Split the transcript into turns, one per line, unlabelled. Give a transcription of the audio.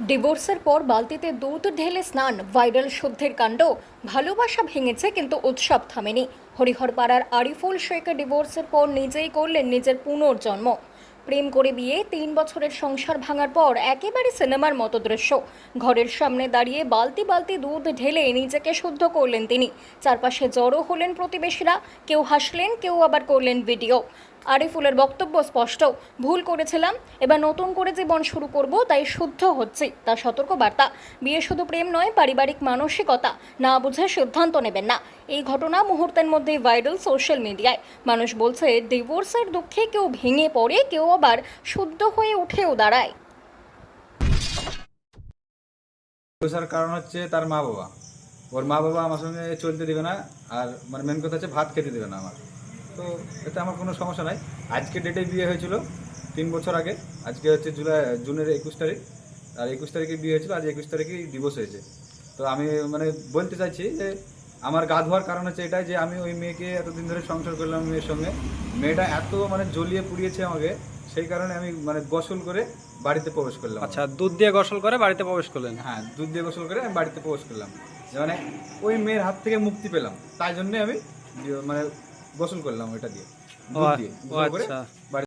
ডিভোর্সের পর বালতিতে দুধ ঢেলে স্নান, ভাইরাল শুদ্ধের কাণ্ড, ভালোবাসা ভেঙেছে কিন্তু উৎসব থামেনি। হরিহরপাড়ার আরিফুল শেখ ডিভোর্সের পর নিজেই করলেন নিজের পুনর্জন্ম। প্রেম করে বিয়ে, তিন বছরের সংসার ভাঙার পর একেবারে সিনেমার মতো দৃশ্য। ঘরের সামনে দাঁড়িয়ে বালতি বালতি দুধ ঢেলে নিজেকে শুদ্ধ করলেন তিনি। চারপাশে জড়ো হলেন প্রতিবেশীরা, কেউ হাসলেন, কেউ আবার করলেন ভিডিও। আরিফুলের বক্তব্য স্পষ্ট। ভুল করেছিলাম, এবার নতুন করে জীবন শুরু করব, তাই শুদ্ধ হচ্ছি, তা সতর্ক বার্তা বিয়ে শুধু প্রেম নয়, পারিবারিক মানসিকতা, না বুঝে সিদ্ধান্ত নেবেন না। এই ঘটনা মুহূর্তের মধ্যেই ভাইরাল সোশ্যাল মিডিয়ায়। মানুষ বলছে, ডিভোর্সের দুঃখে কেউ ভেঙে পড়ে, কেউ আবার শুদ্ধ হয়ে উঠেও দাঁড়ায়।
কারণ হচ্ছে তার মা বাবা ওর মা বাবা আমার সঙ্গে চলতে দেবে না, আর মানে মেন কথা হচ্ছে ভাত খেতে দেবে না আমার। তো এতে আমার কোনো সমস্যা নাই। আজকে ডেটে বিয়ে হয়েছিল তিন বছর আগে। আজকে হচ্ছে জুলাই জুনের একুশ তারিখ। আর একুশ তারিখে বিয়ে হয়েছিল আজ একুশ তারিখে ডিভোর্স হয়েছে। তো আমি মানে বলতে চাইছি যে আমার গা ধোয়ার কারণ হচ্ছে এটাই যে আমি ওই মেয়েকে এতদিন ধরে সংসার করলাম মেয়ের সঙ্গে। মেয়েটা এত মানে জ্বলিয়ে পুড়িয়েছে আমাকে সেই কারণে আমি মানে গোসল করে বাড়িতে প্রবেশ করলাম।
আচ্ছা দুধ দিয়ে গোসল করে বাড়িতে প্রবেশ করলেন?
হ্যাঁ দুধ দিয়ে গোসল করে আমি বাড়িতে প্রবেশ করলাম। যে মানে ওই মেয়ের হাত থেকে মুক্তি পেলাম। তাই জন্যে আমি মানে গোসল করলাম ওইটা দিয়ে দুধ দিয়ে
ও
গোসল করে
আচ্ছা।
বাড়ি